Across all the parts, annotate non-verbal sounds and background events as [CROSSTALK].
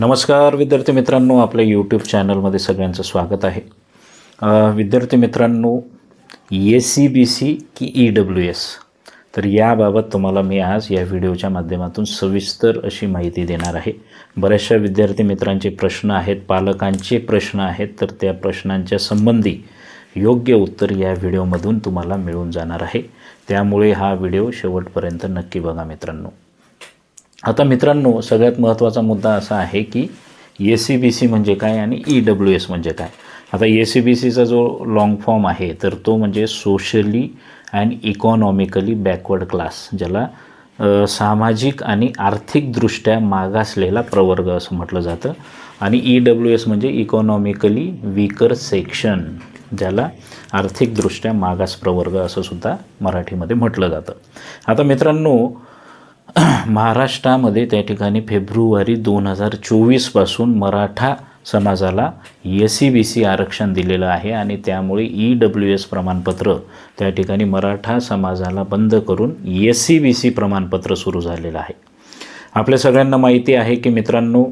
नमस्कार विद्यार्थी मित्रांनो आपल्या यूट्यूब चॅनलमध्ये सगळ्यांचं स्वागत आहे. विद्यार्थी मित्रांनो ए सी बी सी की ई डब्ल्यू एस तर याबाबत तुम्हाला मी आज या व्हिडिओच्या माध्यमातून सविस्तर अशी माहिती देणार आहे. बऱ्याचशा विद्यार्थी मित्रांचे प्रश्न आहेत पालकांचे प्रश्न आहेत तर त्या प्रश्नांच्या संबंधी योग्य उत्तर या व्हिडिओमधून तुम्हाला मिळून जाणार आहे. त्यामुळे हा व्हिडिओ शेवटपर्यंत नक्की बघा मित्रांनो. आता मित्रांनो सगळ्यात महत्त्वाचा मुद्दा असा आहे की ए सी बी सी म्हणजे काय आणि ई डब्ल्यू एस म्हणजे काय? आता ए सी बी सीचा जो लाँग फॉर्म आहे तर तो म्हणजे socially and economically backward class ज्याला सामाजिक आणि आर्थिकदृष्ट्या मागासलेला प्रवर्ग असं म्हटलं जातं. आणि ई डब्ल्यू एस म्हणजे इकॉनॉमिकली वीकर सेक्शन ज्याला आर्थिकदृष्ट्या मागास प्रवर्ग असं सुद्धा मराठीमध्ये म्हटलं जातं. आता मित्रांनो [CLEARS THROAT] महाराष्ट्रामध्ये त्या ठिकाणी फेब्रुवारी दोन हजार चोवीसपासून मराठा समाजाला एस सी बी सी आरक्षण दिलेलं आहे आणि त्यामुळे ई डब्ल्यू एस प्रमाणपत्र त्या ठिकाणी मराठा समाजाला बंद करून एस सी बी सी प्रमाणपत्र सुरू झालेलं आहे. आपल्या सगळ्यांना माहिती आहे की मित्रांनो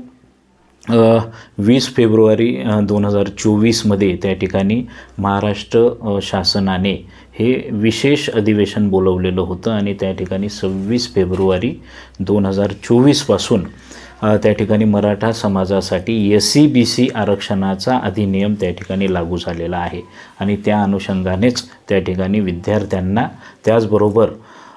वीस फेब्रुवारी दोन हजार चोवीसमध्ये त्या ठिकाणी महाराष्ट्र शासनाने हे विशेष अधिवेशन बोलवलेलं होतं आणि त्या ठिकाणी सव्वीस फेब्रुवारी दोन हजार चोवीसपासून त्या ठिकाणी मराठा समाजासाठी एस सी बी सी आरक्षणाचा अधिनियम त्या ठिकाणी लागू झालेला आहे. आणि त्या अनुषंगानेच त्या ठिकाणी विद्यार्थ्यांना त्याचबरोबर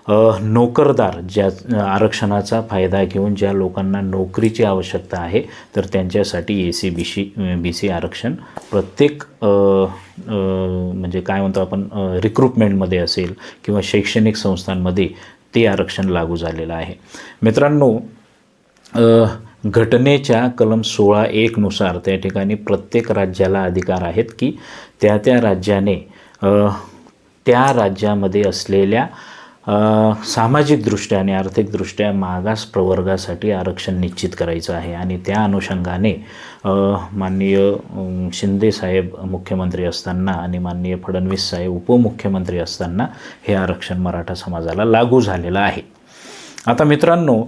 नोकरदार ज्या आरक्षणाचा फायदा घेऊन ज्या लोकांना नोकरीची आवश्यकता आहे तर त्यांच्यासाठी A C B C B C आरक्षण. प्रत्येक म्हणजे काय म्हणतो आपण रिक्रुटमेंटमध्ये असेल किंवा शैक्षणिक संस्थांमध्ये ते आरक्षण लागू झालेलं आहे. मित्रांनो घटनेच्या कलम सोळा एकनुसार त्या ठिकाणी प्रत्येक राज्याला अधिकार आहेत की त्या त्या राज्याने त्या राज्यामध्ये असलेल्या सामाजिकदृष्ट्या आणि आर्थिकदृष्ट्या मागास प्रवर्गासाठी आरक्षण निश्चित करायचं आहे. आणि त्या अनुषंगाने माननीय शिंदेसाहेब शिंदे साहेब मुख्यमंत्री असताना आणि माननीय फडणवीस साहेब उपमुख्यमंत्री असताना हे आरक्षण मराठा समाजाला लागू झालेलं आहे. आता मित्रांनो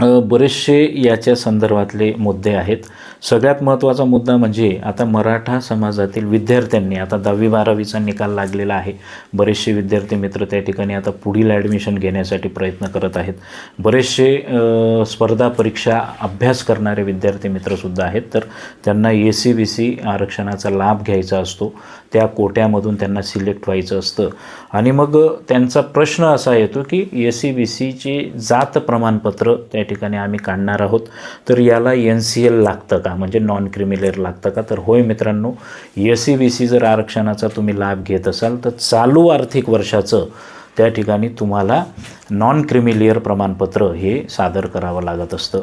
बरेचसे याच्या संदर्भातले मुद्दे आहेत. सगळ्यात महत्त्वाचा मुद्दा म्हणजे आता मराठा समाजातील विद्यार्थ्यांनी आता दहावी बारावीचा निकाल लागलेला आहे. बरेचसे विद्यार्थी मित्र त्या ठिकाणी आता पुढील ॲडमिशन घेण्यासाठी प्रयत्न करत आहेत. बरेचसे स्पर्धा परीक्षा अभ्यास करणारे विद्यार्थी मित्रसुद्धा आहेत. तर त्यांना ए सी बी सी आरक्षणाचा लाभ घ्यायचा असतो. त्या कोट्यामधून त्यांना सिलेक्ट व्हायचं असतं. आणि मग त्यांचा प्रश्न असा येतो की ए सी बी सीचे जात प्रमाणपत्र त्या ठिकाणी आम्ही काढणार आहोत. तर याला एन सी एल लागतं का? म्हणजे नॉन क्रिमिलेअर लागतं का? तर होय मित्रांनो ए सी बी सी जर आरक्षणाचा तुम्ही लाभ घेत असाल तर चालू आर्थिक वर्षाचं त्या ठिकाणी तुम्हाला नॉन क्रिमिलियर प्रमाणपत्र हे सादर करावं लागत असतं.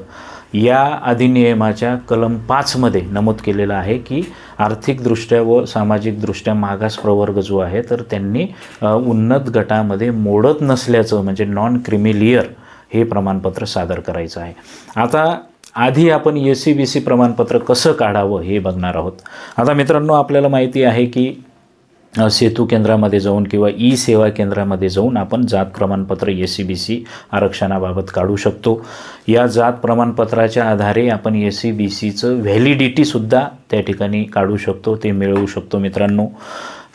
या अधिनियमाच्या कलम पाचमध्ये नमूद केलेलं आहे की आर्थिकदृष्ट्या व सामाजिकदृष्ट्या मागास प्रवर्ग जो आहे तर त्यांनी उन्नत गटामध्ये मोडत नसल्याचं म्हणजे नॉन क्रिमिलियर हे प्रमाणपत्र सादर करायचं आहे. आता आधी आपण ए सी बी सी प्रमाणपत्र कसं काढावं हे बघणार आहोत. आता मित्रांनो आपल्याला माहिती आहे की सेतू केंद्रामध्ये जाऊन किंवा ई सेवा केंद्रामध्ये जाऊन आपण जात प्रमाणपत्र ए सी बी सी आरक्षणाबाबत काढू शकतो. या जात प्रमाणपत्राच्या आधारे आपण ए सी बी सीचं व्हॅलिडिटीसुद्धा त्या ठिकाणी काढू शकतो ते मिळवू शकतो मित्रांनो.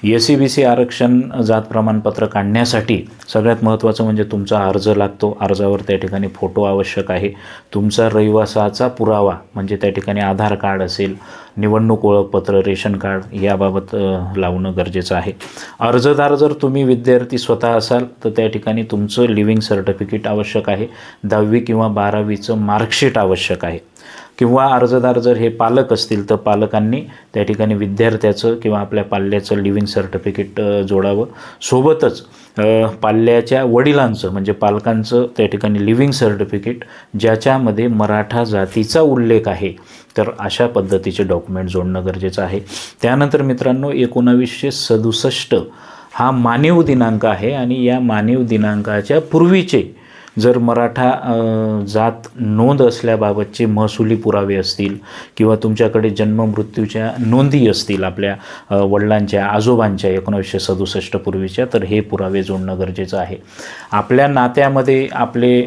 ए सी बी सी आरक्षण जात प्रमाणपत्र काढण्यासाठी सगळ्यात महत्त्वाचं म्हणजे तुमचा अर्ज लागतो. अर्जावर त्या ठिकाणी फोटो आवश्यक आहे. तुमचा रहिवासाचा पुरावा म्हणजे त्या ठिकाणी आधार कार्ड असेल निवडणूक ओळखपत्र रेशन कार्ड याबाबत लावणं गरजेचं आहे. अर्जदार जर तुम्ही विद्यार्थी स्वतः असाल तर त्या ठिकाणी तुमचं लिव्हिंग सर्टिफिकेट आवश्यक आहे. दहावी किंवा बारावीचं मार्कशीट आवश्यक आहे. किंवा अर्जदार जर हे पालक असतील तर पालकांनी त्या ठिकाणी विद्यार्थ्याचं किंवा आपल्या पाल्याचं लिव्हिंग सर्टिफिकेट जोडावं. सोबतच पाल्याच्या वडिलांचं म्हणजे पालकांचं त्या ठिकाणी लिव्हिंग सर्टिफिकेट ज्याच्यामध्ये मराठा जातीचा उल्लेख आहे तर अशा पद्धतीचे डॉक्युमेंट जोडणं गरजेचं आहे. त्यानंतर मित्रांनो एकोणावीसशे सदुसष्ट हा मानीव दिनांक आहे आणि या मानीव दिनांकाच्या पूर्वीचे जर मराठा जात नोंद असल्याबाबतचे महसुली पुरावे असतील किंवा तुमच्याकडे जन्म मृत्यूच्या नोंदी असतील आपल्या वडिलांच्या आजोबांच्या एकोणीसशे सदुसष्ट पूर्वीच्या तर हे पुरावे जोडणं गरजेचं आहे. आपल्या नात्यामध्ये आपले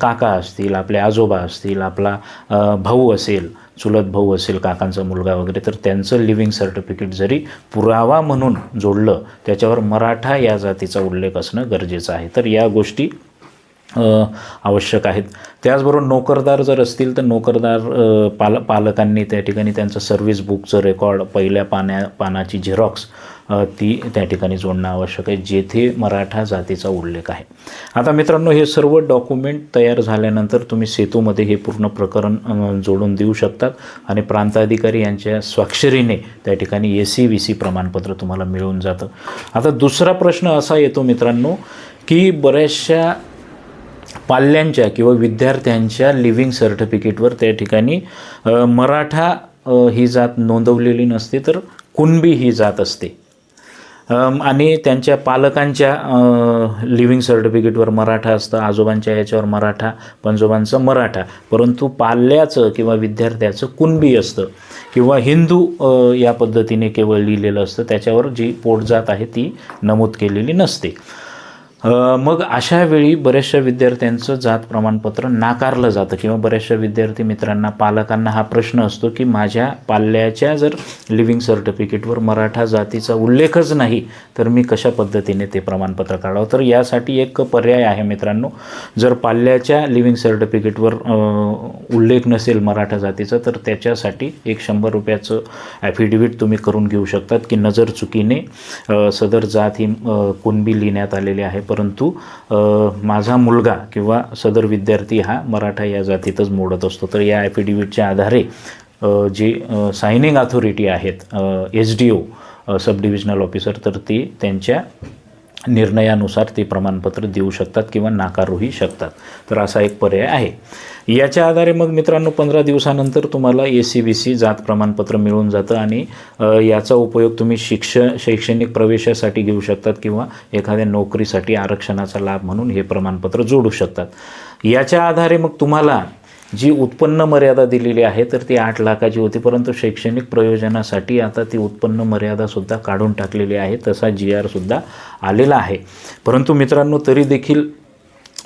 काका असतील आपले आजोबा असतील आपला भाऊ असेल चुलत भाऊ असेल काकांचा मुलगा वगैरे तर त्यांचं लिव्हिंग सर्टिफिकेट जरी पुरावा म्हणून जोडलं त्याच्यावर मराठा या जातीचा उल्लेख असणं गरजेचं आहे. तर या गोष्टी आवश्यक आहेत. त्याचबरोबर नोकरदार जर असतील तर नोकरदार पाल पालकांनी त्या ठिकाणी त्यांचं सर्व्हिस बुकचं रेकॉर्ड पहिल्या पाण्या पानाची झेरॉक्स ती त्या ठिकाणी जोडणं आवश्यक आहे जेथे मराठा जातीचा उल्लेख आहे. आता मित्रांनो हे सर्व डॉक्युमेंट तयार झाल्यानंतर तुम्ही सेतूमध्ये हे पूर्ण प्रकरण जोडून देऊ शकतात आणि प्रांताधिकारी यांच्या स्वाक्षरीने त्या ठिकाणी ए सी व्ही सी प्रमाणपत्र तुम्हाला मिळून जातं. आता दुसरा प्रश्न असा येतो मित्रांनो की बऱ्याचशा पाल्यांच्या किंवा विद्यार्थ्यांच्या लिव्हिंग सर्टिफिकेटवर त्या ठिकाणी मराठा ही जात नोंदवलेली नसते तर कुणबी ही जात असते. आणि त्यांच्या पालकांच्या लिव्हिंग सर्टिफिकेटवर मराठा असतं आजोबांच्या याच्यावर मराठा पंजोबांचं मराठा. परंतु पाल्याचं किंवा विद्यार्थ्याचं कुणबी असतं. किंवा हिंदू या पद्धतीने केवळ लिहिलेलं असतं त्याच्यावर जी पोटजात आहे ती नमूद केलेली नसते. मग अशा वेळी बऱ्याचशा विद्यार्थ्यांचं जात प्रमाणपत्र नाकारलं जातं किंवा बऱ्याचशा विद्यार्थी मित्रांना पालकांना हा प्रश्न असतो की माझ्या पाल्याच्या जर लिव्हिंग सर्टिफिकेटवर मराठा जातीचा उल्लेखच नाही तर मी कशा पद्धतीने ते प्रमाणपत्र काढावं? तर यासाठी एक पर्याय आहे मित्रांनो. जर पाल्याच्या लिव्हिंग सर्टिफिकेटवर उल्लेख नसेल मराठा जातीचा तर त्याच्यासाठी एक शंभर रुपयाचं ॲफिडेविट तुम्ही करून घेऊ शकतात की नजर चुकीने सदर जात ही कुणबी लिहिण्यात आलेली आहे. परंतु माझा मुलगा किंवा सदर विद्यार्थी हा मराठा या जातीतच मोडत असतो. तर या ॲफिडेव्हिटच्या आधारे जी जे सायनिंग अथॉरिटी आहेत S D O sub divisional officer तर ते त्यांच्या निर्णयानुसार ते प्रमाणपत्र देऊ शकतात किंवा नाकारूही शकतात. तर असा एक पर्याय आहे. याच्या आधारे मग मित्रांनो पंधरा दिवसानंतर तुम्हाला ए सी बी सी जात प्रमाणपत्र मिळून जातं आणि याचा उपयोग तुम्ही शिक्ष शैक्षणिक प्रवेशासाठी घेऊ शकतात किंवा एखाद्या नोकरीसाठी आरक्षणाचा लाभ म्हणून हे प्रमाणपत्र जोडू शकतात. याच्या आधारे मग तुम्हाला जी उत्पन्न मर्यादा दिलेली आहे तर ती आठ लाखाची होती. परंतु शैक्षणिक प्रयोजनासाठी आता ती उत्पन्न मर्यादासुद्धा काढून टाकलेली आहे. तसा जी आरसुद्धा आलेला आहे. परंतु मित्रांनो तरी देखील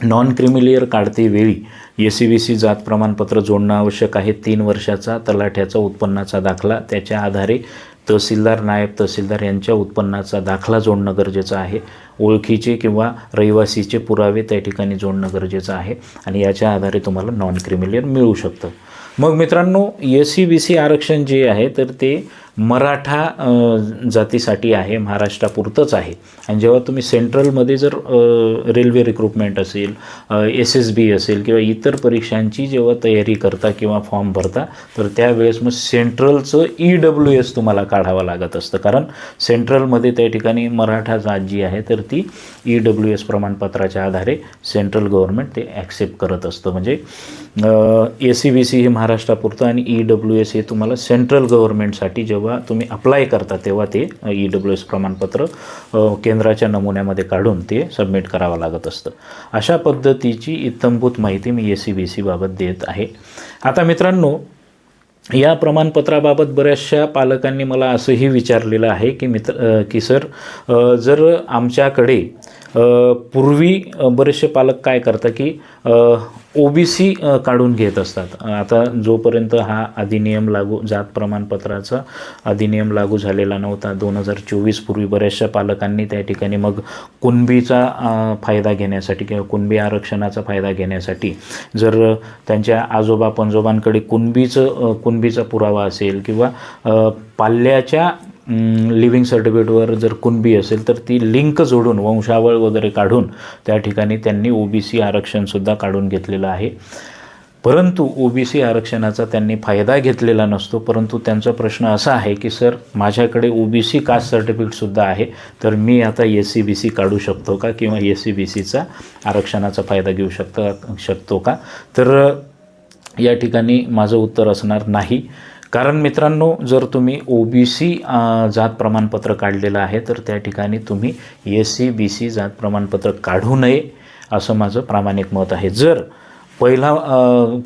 नॉन क्रिमिलियर काढते वेळी ए सी बी सी जात प्रमाणपत्र जोडणं आवश्यक आहे. तीन वर्षाचा तलाठ्याचा उत्पन्नाचा दाखला त्याच्या आधारे तहसीलदार नायब तहसीलदार यांच्या उत्पन्नाचा दाखला जोडणं गरजेचं आहे. ओळखीचे किंवा रहिवासीचे पुरावे त्या ठिकाणी जोडणं गरजेचं आहे आणि याच्या आधारे तुम्हाला नॉन क्रिमिलियर मिळू शकतं. मग मित्रांनो ए सी बी सी आरक्षण जे आहे तर ते मराठा जातीसाठी आहे महाराष्ट्रापुरतंच आहे. आणि जेव्हा तुम्ही सेंट्रलमध्ये जर रेल्वे रिक्रुटमेंट असेल एस एस बी असेल किंवा इतर परीक्षांची जेव्हा तयारी करता किंवा फॉर्म भरता तर त्यावेळेस मग सेंट्रलचं ई डब्ल्यू एस तुम्हाला काढावं लागत असतं. कारण सेंट्रलमध्ये त्या ठिकाणी मराठा जात जी आहे तर ती ई डब्ल्यू एस प्रमाणपत्राच्या आधारे सेंट्रल गव्हर्नमेंट ते ॲक्सेप्ट करत असतं. म्हणजे ए सी बी सी हे महाराष्ट्रापुरतं आणि ई डब्ल्यू एस हे तुम्हाला सेंट्रल गव्हर्नमेंटसाठी जेव्हा जेव्हा तुम्ही अप्लाय करता तेव्हा ते ई डब्ल्यू एस प्रमाणपत्र केंद्राच्या नमुन्यामध्ये काढून ते सबमिट करावं लागत असतं. अशा पद्धतीची इत्थंभूत माहिती मी ए सी बी सीबाबत देत आहे. आता मित्रांनो या प्रमाणपत्राबाबत बऱ्याचशा पालकांनी मला असंही विचारलेलं आहे की मित्र की सर जर आमच्याकडे पूर्वी बरेचसे पालक काय करतात की ओ बी सी काढून घेत असतात. आता जोपर्यंत हा अधिनियम लागू जात प्रमाणपत्राचा अधिनियम लागू झालेला नव्हता दोन हजार चोवीस पूर्वी बऱ्याचशा पालकांनी त्या ठिकाणी मग कुणबीचा फायदा घेण्यासाठी किंवा कुणबी आरक्षणाचा फायदा घेण्यासाठी जर त्यांच्या आजोबा पणजोबांकडे कुणबीचं कुणबीचा पुरावा असेल किंवा पाल्याच्या लिव्हिंग सर्टिफिकेटवर जर कुणबी असेल तर ती लिंक जोडून वंशावळ वगैरे काढून त्या ठिकाणी त्यांनी ओ बी सी आरक्षणसुद्धा काढून घेतलेलं आहे. परंतु ओ बी सी आरक्षणाचा त्यांनी फायदा घेतलेला नसतो परंतु त्यांचा प्रश्न असा आहे की सर माझ्याकडे ओ बी सी कास्ट सर्टिफिकेटसुद्धा आहे तर मी आता एस सी बी सी काढू शकतो का किंवा एस सी बी सीचा आरक्षणाचा फायदा घेऊ शकता शकतो का? तर या ठिकाणी माझं उत्तर असणार नाही. कारण मित्रांनो जर तुम्ही ओ बी सी जात प्रमाणपत्र काढलेलं आहे तर त्या ठिकाणी तुम्ही एस सी बी सी जात प्रमाणपत्र काढू नये असं माझं प्रामाणिक मत आहे. जर पहिला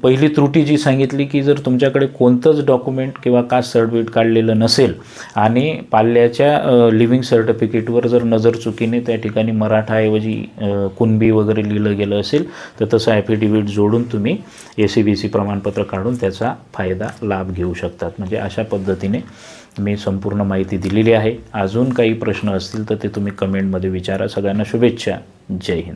पहिली त्रुटी जी सांगितली की जर तुमच्याकडे कोणतंच डॉक्युमेंट किंवा कास्ट सर्टिफिकेट काढलेलं नसेल आणि पाल्याच्या लिव्हिंग सर्टिफिकेटवर जर नजर चुकीने त्या ठिकाणी मराठाऐवजी कुणबी वगैरे लिहिलं गेलं असेल तर तसं ॲफिडेविट जोडून तुम्ही ए सी बी सी प्रमाणपत्र काढून त्याचा फायदा लाभ घेऊ शकतात. म्हणजे अशा पद्धतीने मी संपूर्ण माहिती दिलेली आहे. अजून काही प्रश्न असतील तर ते तुम्ही कमेंटमध्ये विचारा. सगळ्यांना शुभेच्छा. जय हिंद.